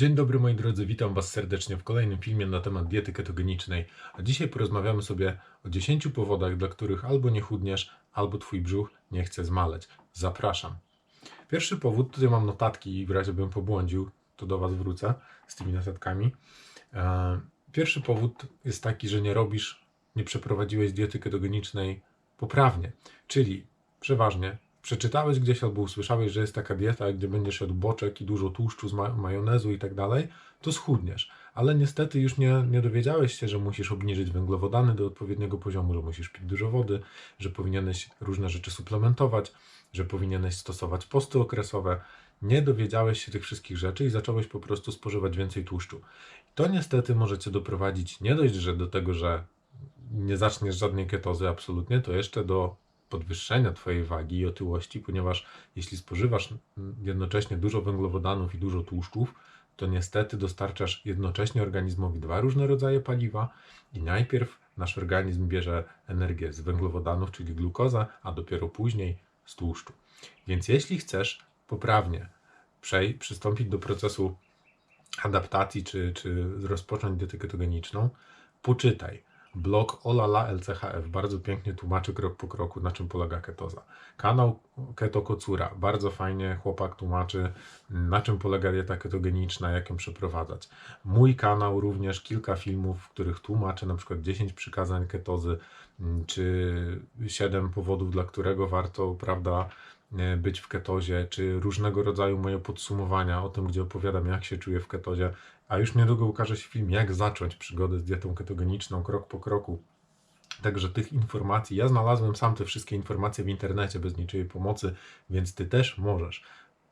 Dzień dobry moi drodzy, witam Was serdecznie w kolejnym filmie na temat diety ketogenicznej. A dzisiaj porozmawiamy sobie o 10 powodach, dla których albo nie chudniesz, albo Twój brzuch nie chce zmaleć. Zapraszam. Pierwszy powód, tutaj mam notatki i w razie bym pobłądził, to do Was wrócę z tymi notatkami. E, Pierwszy powód jest taki, że nie robisz, nie przeprowadziłeś diety ketogenicznej poprawnie. Czyli przeważnie przeczytałeś gdzieś albo usłyszałeś, że jest taka dieta, gdzie będziesz jadł boczek i dużo tłuszczu z ma- majonezu i tak dalej, to schudniesz. Ale niestety już nie, nie dowiedziałeś się, że musisz obniżyć węglowodany do odpowiedniego poziomu, że musisz pić dużo wody, że powinieneś różne rzeczy suplementować, że powinieneś stosować posty okresowe. Nie dowiedziałeś się tych wszystkich rzeczy i zacząłeś po prostu spożywać więcej tłuszczu. To niestety może cię doprowadzić nie dość, że do tego, że nie zaczniesz żadnej ketozy absolutnie, to jeszcze do podwyższenia Twojej wagi i otyłości, ponieważ jeśli spożywasz jednocześnie dużo węglowodanów i dużo tłuszczów, to niestety dostarczasz jednocześnie organizmowi dwa różne rodzaje paliwa i najpierw nasz organizm bierze energię z węglowodanów, czyli glukozę, a dopiero później z tłuszczu. Więc jeśli chcesz poprawnie przystąpić do procesu adaptacji czy, czy rozpocząć dietę ketogeniczną, poczytaj. Blog Olala LCHF bardzo pięknie tłumaczy krok po kroku, na czym polega ketoza. Kanał Keto Kocura bardzo fajnie chłopak tłumaczy, na czym polega dieta ketogeniczna, jak ją przeprowadzać. Mój kanał również kilka filmów, w których tłumaczę na przykład 10 przykazań ketozy, mm, czy 7 powodów, dla którego warto, prawda, e, być w ketozie, czy różnego rodzaju moje podsumowania o tym, gdzie opowiadam, jak się czuję w ketozie. A już niedługo ukaże się film, jak zacząć przygodę z dietą ketogeniczną, krok po kroku. Także tych informacji, ja znalazłem sam te wszystkie informacje w internecie bez niczyjej pomocy, więc ty też możesz.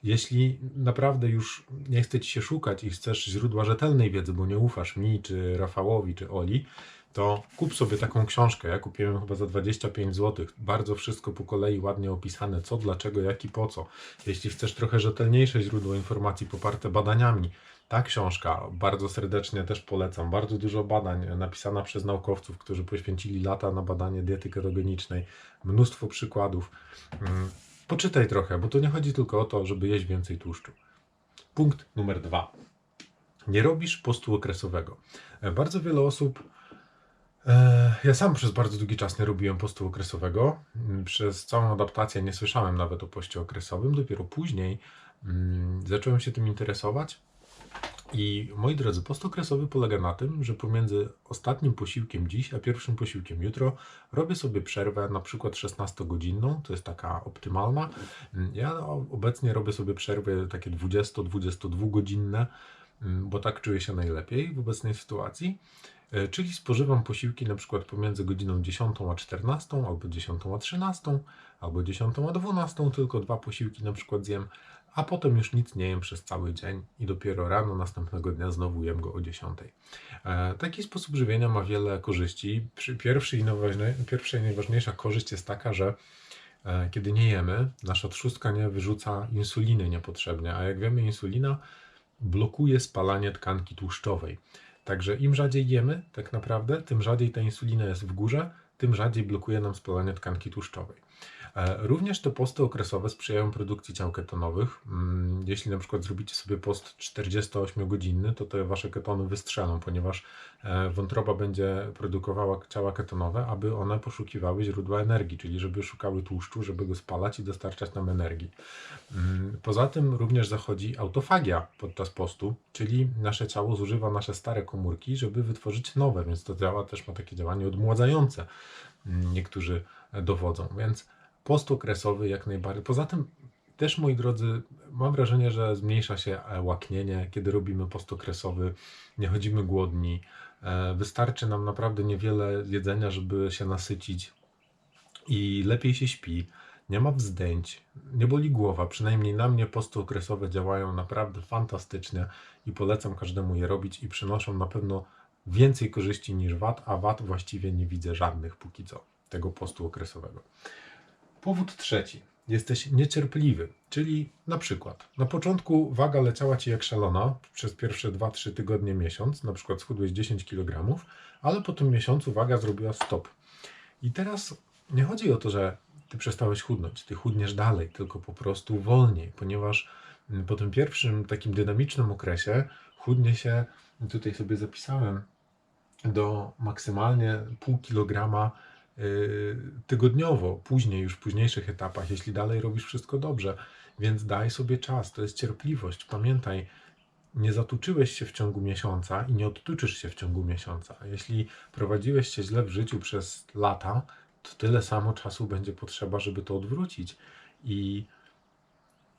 Jeśli naprawdę już nie chce ci się szukać i chcesz źródła rzetelnej wiedzy, bo nie ufasz mi, czy Rafałowi, czy Oli, to kup sobie taką książkę. Ja kupiłem chyba za 25 zł. Bardzo wszystko po kolei ładnie opisane, co, dlaczego, jak i po co. Jeśli chcesz trochę rzetelniejsze źródło informacji poparte badaniami, ta książka bardzo serdecznie też polecam. Bardzo dużo badań napisana przez naukowców, którzy poświęcili lata na badanie diety ketogenicznej. Mnóstwo przykładów. Mm, Poczytaj trochę, bo to nie chodzi tylko o to, żeby jeść więcej tłuszczu. Punkt numer dwa. Nie robisz postu okresowego. E, Bardzo wiele osób. e, Ja sam przez bardzo długi czas nie robiłem postu okresowego. Mm, Przez całą adaptację nie słyszałem nawet o poście okresowym. Dopiero później mm, zacząłem się tym interesować. I moi drodzy, post okresowy polega na tym, że pomiędzy ostatnim posiłkiem dziś a pierwszym posiłkiem jutro robię sobie przerwę, na przykład 16-godzinną, to jest taka optymalna. Ja obecnie robię sobie przerwy takie 20-22 godzinne, bo tak czuję się najlepiej w obecnej sytuacji. E, Czyli spożywam posiłki na przykład pomiędzy godziną 10 a 14, albo 10 a 13, albo 10 a 12, tylko dwa posiłki na przykład zjem, a potem już nic nie jem przez cały dzień i dopiero rano następnego dnia znowu jem go o 10. E, Taki sposób żywienia ma wiele korzyści. Pierwsza i najważniejsza korzyść jest taka, że e, kiedy nie jemy, nasza trzustka nie wyrzuca insuliny niepotrzebnie, a jak wiemy, insulina blokuje spalanie tkanki tłuszczowej. Także im rzadziej jemy, tak naprawdę, tym rzadziej ta insulina jest w górze, tym rzadziej blokuje nam spalanie tkanki tłuszczowej. E, Również te posty okresowe sprzyjają produkcji ciał ketonowych. Mm, Jeśli na przykład zrobicie sobie post 48-godzinny, to te wasze ketony wystrzelą, ponieważ e, wątroba będzie produkowała ciała ketonowe, aby one poszukiwały źródła energii, czyli żeby szukały tłuszczu, żeby go spalać i dostarczać nam energii. Mm, Poza tym również zachodzi autofagia podczas postu, czyli nasze ciało zużywa nasze stare komórki, żeby wytworzyć nowe, więc to działa też ma takie działanie odmładzające. Niektórzy dowodzą, więc post okresowy jak najbardziej. Poza tym też, moi drodzy, mam wrażenie, że zmniejsza się łaknienie, kiedy robimy post okresowy, nie chodzimy głodni. E, Wystarczy nam naprawdę niewiele jedzenia, żeby się nasycić i lepiej się śpi. Nie ma wzdęć, nie boli głowa. Przynajmniej na mnie posty okresowe działają naprawdę fantastycznie i polecam każdemu je robić i przynoszą na pewno więcej korzyści niż wad, a wad właściwie nie widzę żadnych póki co tego postu okresowego. Powód trzeci. Jesteś niecierpliwy, czyli na przykład na początku waga leciała ci jak szalona przez pierwsze 2-3 tygodnie, miesiąc, na przykład schudłeś 10 kg, ale po tym miesiącu waga zrobiła stop. I teraz nie chodzi o to, że ty przestałeś chudnąć, ty chudniesz dalej, tylko po prostu wolniej, ponieważ mm, po tym pierwszym takim dynamicznym okresie chudnie się, tutaj sobie zapisałem, do maksymalnie pół kilograma y, tygodniowo, później, już w późniejszych etapach, jeśli dalej robisz wszystko dobrze. Więc daj sobie czas, to jest cierpliwość. Pamiętaj, nie zatuczyłeś się w ciągu miesiąca i nie odtuczysz się w ciągu miesiąca. Jeśli prowadziłeś się źle w życiu przez lata, to tyle samo czasu będzie potrzeba, żeby to odwrócić. I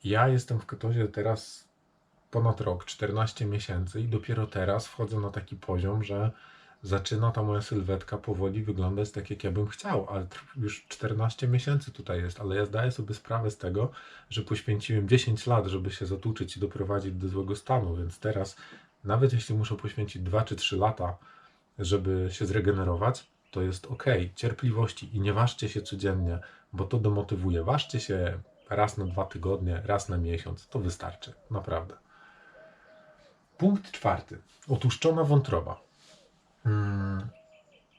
ja jestem w ketozie teraz ponad rok, 14 miesięcy i dopiero teraz wchodzę na taki poziom, że zaczyna ta moja sylwetka powoli wyglądać tak, jak ja bym chciał, ale już 14 miesięcy tutaj jest, ale ja zdaję sobie sprawę z tego, że poświęciłem 10 lat, żeby się zatuczyć i doprowadzić do złego stanu, więc teraz, nawet jeśli muszę poświęcić 2 czy 3 lata, żeby się zregenerować, to jest ok. Cierpliwości i nie ważcie się codziennie, bo to demotywuje. Ważcie się raz na dwa tygodnie, raz na miesiąc, to wystarczy, naprawdę. Punkt czwarty. Otłuszczona wątroba. Mm,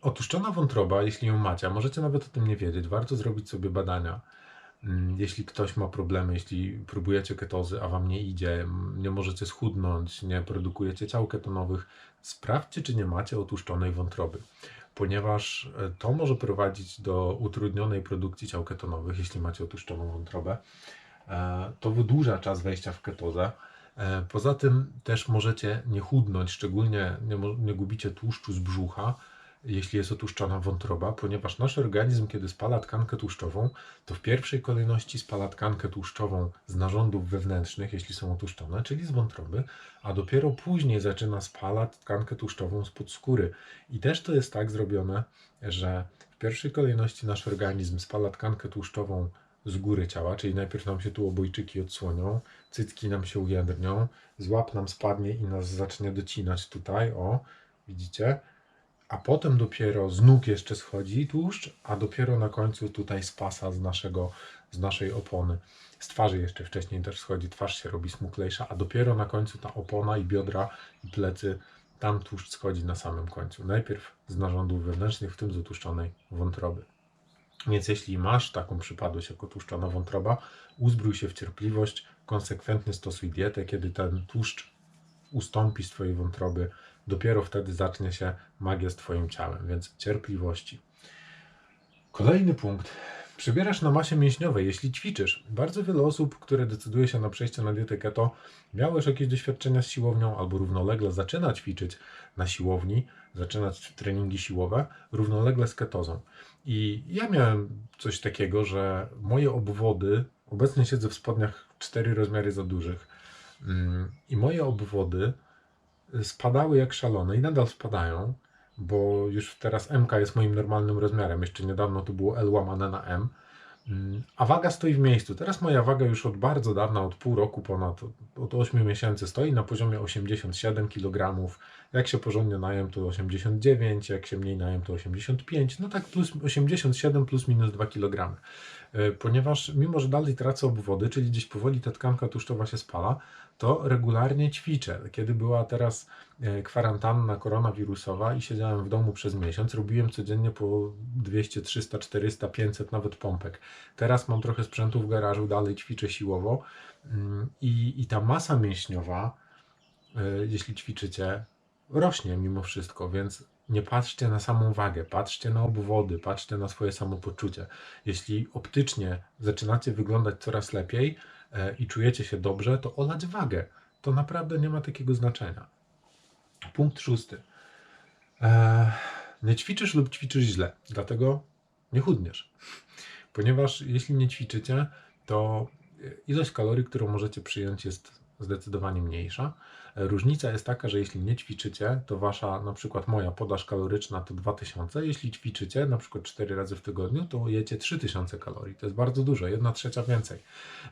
Otuszczona wątroba, jeśli ją macie, a możecie nawet o tym nie wiedzieć, warto zrobić sobie badania. Mm, Jeśli ktoś ma problemy, jeśli próbujecie ketozy, a wam nie idzie, mm, nie możecie schudnąć, nie produkujecie ciał ketonowych, sprawdźcie, czy nie macie otuszczonej wątroby, ponieważ e, to może prowadzić do utrudnionej produkcji ciał ketonowych, jeśli macie otuszczoną wątrobę. E, To wydłuża czas wejścia w ketozę. E, Poza tym też możecie nie chudnąć, szczególnie nie, nie gubicie tłuszczu z brzucha, jeśli jest otuszczona wątroba, ponieważ nasz organizm, kiedy spala tkankę tłuszczową, to w pierwszej kolejności spala tkankę tłuszczową z narządów wewnętrznych, jeśli są otuszczone, czyli z wątroby, a dopiero później zaczyna spalać tkankę tłuszczową spod skóry. I też to jest tak zrobione, że w pierwszej kolejności nasz organizm spala tkankę tłuszczową z góry ciała, czyli najpierw nam się tu obojczyki odsłonią, cycki nam się ujędrnią, złap nam spadnie i nas zacznie docinać tutaj, o, widzicie? A potem dopiero z nóg jeszcze schodzi tłuszcz, a dopiero na końcu tutaj z pasa, z, naszego, z naszej opony. Z twarzy jeszcze wcześniej też schodzi, twarz się robi smuklejsza, a dopiero na końcu ta opona i biodra i plecy, tam tłuszcz schodzi na samym końcu. Najpierw z narządów wewnętrznych, w tym z otłuszczonej wątroby. Więc jeśli masz taką przypadłość jako tłuszczona wątroba, uzbrój się w cierpliwość, konsekwentnie stosuj dietę, kiedy ten tłuszcz ustąpi z Twojej wątroby, dopiero wtedy zacznie się magia z Twoim ciałem, więc cierpliwości. Kolejny punkt. Przybierasz na masie mięśniowej, jeśli ćwiczysz. Bardzo wiele osób, które decyduje się na przejście na dietę keto, miało już jakieś doświadczenia z siłownią albo równolegle zaczyna ćwiczyć na siłowni, zaczynać treningi siłowe równolegle z ketozą. I ja miałem coś takiego, że moje obwody, obecnie siedzę w spodniach 4 rozmiary za dużych, mm, i moje obwody spadały jak szalone i nadal spadają, bo już teraz MK jest moim normalnym rozmiarem. Jeszcze niedawno to było L łamane na M. Mm, A waga stoi w miejscu. Teraz moja waga już od bardzo dawna, od pół roku ponad, od 8 miesięcy stoi na poziomie 87 kg. Jak się porządnie najem, to 89, jak się mniej najem, to 85. No tak plus 87 plus minus 2 kg. E, Ponieważ mimo, że dalej tracę obwody, czyli gdzieś powoli ta tkanka tłuszczowa się spala, to regularnie ćwiczę. Kiedy była teraz e, kwarantanna koronawirusowa i siedziałem w domu przez miesiąc, robiłem codziennie po 200, 300, 400, 500 nawet pompek. Teraz mam trochę sprzętu w garażu, dalej ćwiczę siłowo mm, i, i ta masa mięśniowa, e, jeśli ćwiczycie, rośnie mimo wszystko, więc nie patrzcie na samą wagę, patrzcie na obwody, patrzcie na swoje samopoczucie. Jeśli optycznie zaczynacie wyglądać coraz lepiej i czujecie się dobrze, to olać wagę. To naprawdę nie ma takiego znaczenia. Punkt szósty. E, nie ćwiczysz lub ćwiczysz źle, dlatego nie chudniesz. Ponieważ jeśli nie ćwiczycie, to ilość kalorii, którą możecie przyjąć, jest zdecydowanie mniejsza. Różnica jest taka, że jeśli nie ćwiczycie, to wasza, na przykład moja podaż kaloryczna to 2000. Jeśli ćwiczycie, na przykład 4 razy w tygodniu, to jecie 3000 kalorii. To jest bardzo dużo, 1 trzecia więcej.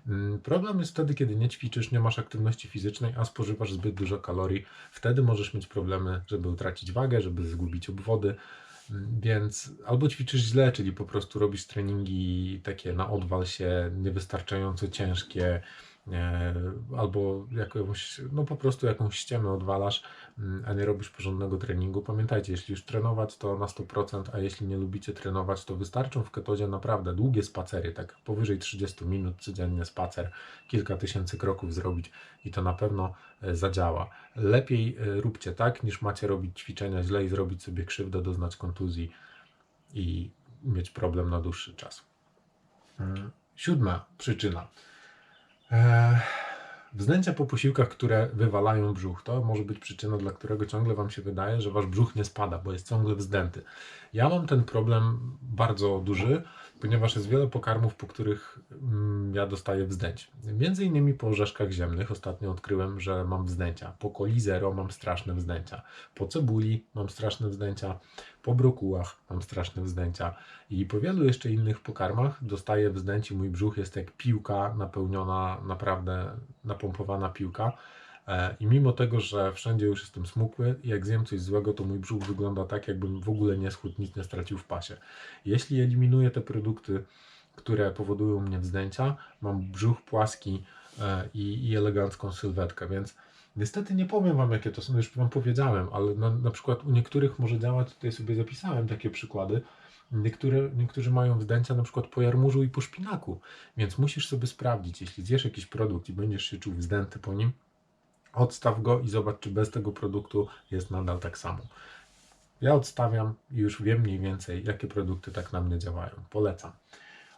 Mm, Problem jest wtedy, kiedy nie ćwiczysz, nie masz aktywności fizycznej, a spożywasz zbyt dużo kalorii. Wtedy możesz mieć problemy, żeby utracić wagę, żeby zgubić obwody. Mm, Więc albo ćwiczysz źle, czyli po prostu robisz treningi takie na odwal się, niewystarczająco ciężkie, albo jakąś, no po prostu jakąś ściemę odwalasz, mm, a nie robisz porządnego treningu. Pamiętajcie, jeśli już trenować, to na 100%, a jeśli nie lubicie trenować, to wystarczą w ketozie naprawdę długie spacery, tak powyżej 30 minut codziennie spacer, kilka tysięcy kroków zrobić i to na pewno e, zadziała. Lepiej e, róbcie tak, niż macie robić ćwiczenia źle i zrobić sobie krzywdę, doznać kontuzji i mieć problem na dłuższy czas. Mm, Siódma przyczyna. Eee, Wzdęcia po posiłkach, które wywalają brzuch, to może być przyczyna, dla którego ciągle Wam się wydaje, że Wasz brzuch nie spada, bo jest ciągle wzdęty. Ja mam ten problem bardzo duży, ponieważ jest wiele pokarmów, po których mm, ja dostaję wzdęć. Między innymi po orzeszkach ziemnych ostatnio odkryłem, że mam wzdęcia. Po coli zero mam straszne wzdęcia. Po cebuli mam straszne wzdęcia. Po brokułach mam straszne wzdęcia. I po wielu jeszcze innych pokarmach dostaję wzdęć i mój brzuch jest jak piłka napełniona, naprawdę napompowana piłka. E, I mimo tego, że wszędzie już jestem smukły jak zjem coś złego, to mój brzuch wygląda tak, jakbym w ogóle nie schudł, nic nie stracił w pasie. Jeśli eliminuję te produkty, które powodują mnie wzdęcia, mam brzuch płaski e, i, i elegancką sylwetkę, więc niestety nie powiem Wam, jakie to są, już Wam powiedziałem, ale na, na przykład u niektórych może działać, tutaj sobie zapisałem takie przykłady, Niektóre, niektórzy mają wzdęcia na przykład po jarmużu i po szpinaku, więc musisz sobie sprawdzić, jeśli zjesz jakiś produkt i będziesz się czuł wzdęty po nim, odstaw go i zobacz, czy bez tego produktu jest nadal tak samo. Ja odstawiam i już wiem mniej więcej, jakie produkty tak na mnie działają. Polecam.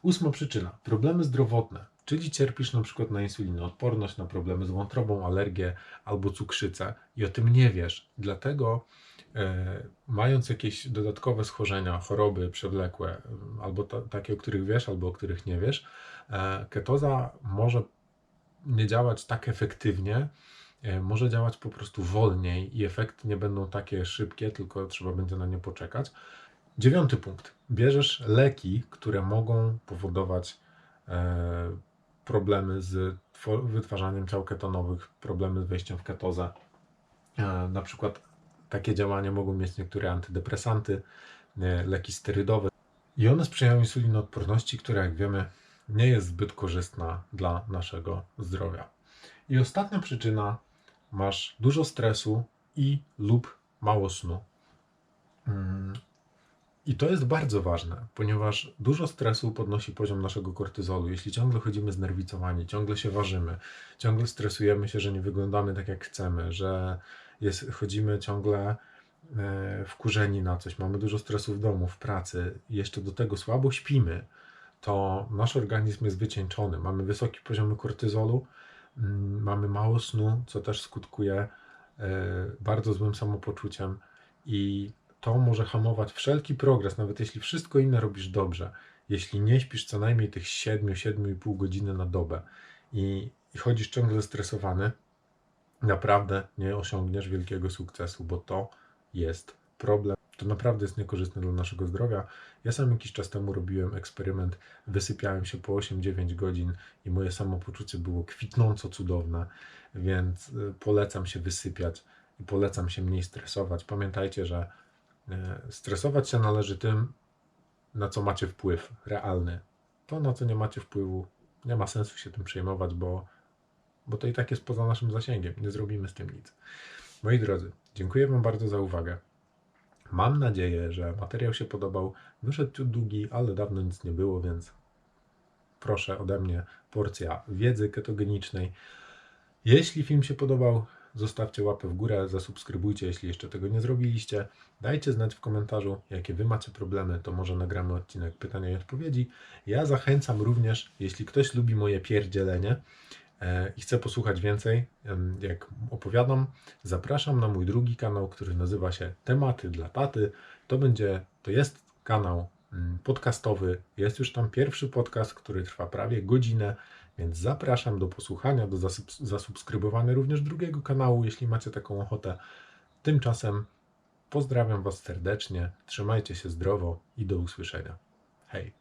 Ósma przyczyna. Problemy zdrowotne. Czyli cierpisz na przykład na insulinoodporność, na problemy z wątrobą, alergię albo cukrzycę i o tym nie wiesz. Dlatego e, mając jakieś dodatkowe schorzenia, choroby przewlekłe, m, albo ta, takie, o których wiesz, albo o których nie wiesz, e, ketoza może nie działać tak efektywnie, może działać po prostu wolniej i efekty nie będą takie szybkie, tylko trzeba będzie na nie poczekać. Dziewiąty punkt. Bierzesz leki, które mogą powodować e, problemy z wytwarzaniem ciał ketonowych, problemy z wejściem w ketozę. E, na przykład takie działanie mogą mieć niektóre antydepresanty, e, leki sterydowe. I one sprzyjają insulinoodporności, która jak wiemy nie jest zbyt korzystna dla naszego zdrowia. I ostatnia przyczyna, masz dużo stresu i lub mało snu. Mm, I to jest bardzo ważne, ponieważ dużo stresu podnosi poziom naszego kortyzolu. Jeśli ciągle chodzimy znerwicowani, ciągle się ważymy, ciągle stresujemy się, że nie wyglądamy tak jak chcemy, że jest, chodzimy ciągle e, wkurzeni na coś, mamy dużo stresu w domu, w pracy, jeszcze do tego słabo śpimy, to nasz organizm jest wycieńczony. Mamy wysokie poziomy kortyzolu, mamy mało snu, co też skutkuje e, bardzo złym samopoczuciem i to może hamować wszelki progres, nawet jeśli wszystko inne robisz dobrze. Jeśli nie śpisz co najmniej tych 7-7,5 godziny na dobę i, i chodzisz ciągle stresowany, naprawdę nie osiągniesz wielkiego sukcesu, bo to jest problem. To naprawdę jest niekorzystne dla naszego zdrowia. Ja sam jakiś czas temu robiłem eksperyment, wysypiałem się po 8-9 godzin i moje samopoczucie było kwitnąco cudowne, więc y, polecam się wysypiać i polecam się mniej stresować. Pamiętajcie, że e, stresować się należy tym, na co macie wpływ realny. To, na co nie macie wpływu, nie ma sensu się tym przejmować, bo, bo to i tak jest poza naszym zasięgiem. Nie zrobimy z tym nic. Moi drodzy, dziękuję Wam bardzo za uwagę. Mam nadzieję, że materiał się podobał. Wyszedł ciut długi, ale dawno nic nie było, więc proszę ode mnie porcja wiedzy ketogenicznej. Jeśli film się podobał, zostawcie łapę w górę, zasubskrybujcie, jeśli jeszcze tego nie zrobiliście. Dajcie znać w komentarzu, jakie Wy macie problemy, to może nagramy odcinek pytania i odpowiedzi. Ja zachęcam również, jeśli ktoś lubi moje pierdzielenie i chce posłuchać więcej, jak opowiadam, zapraszam na mój drugi kanał, który nazywa się Tematy dla Taty. To będzie, to jest kanał mm, podcastowy. Jest już tam pierwszy podcast, który trwa prawie godzinę, więc zapraszam do posłuchania, do zasub- zasubskrybowania również drugiego kanału, jeśli macie taką ochotę. Tymczasem pozdrawiam Was serdecznie, trzymajcie się zdrowo i do usłyszenia. Hej!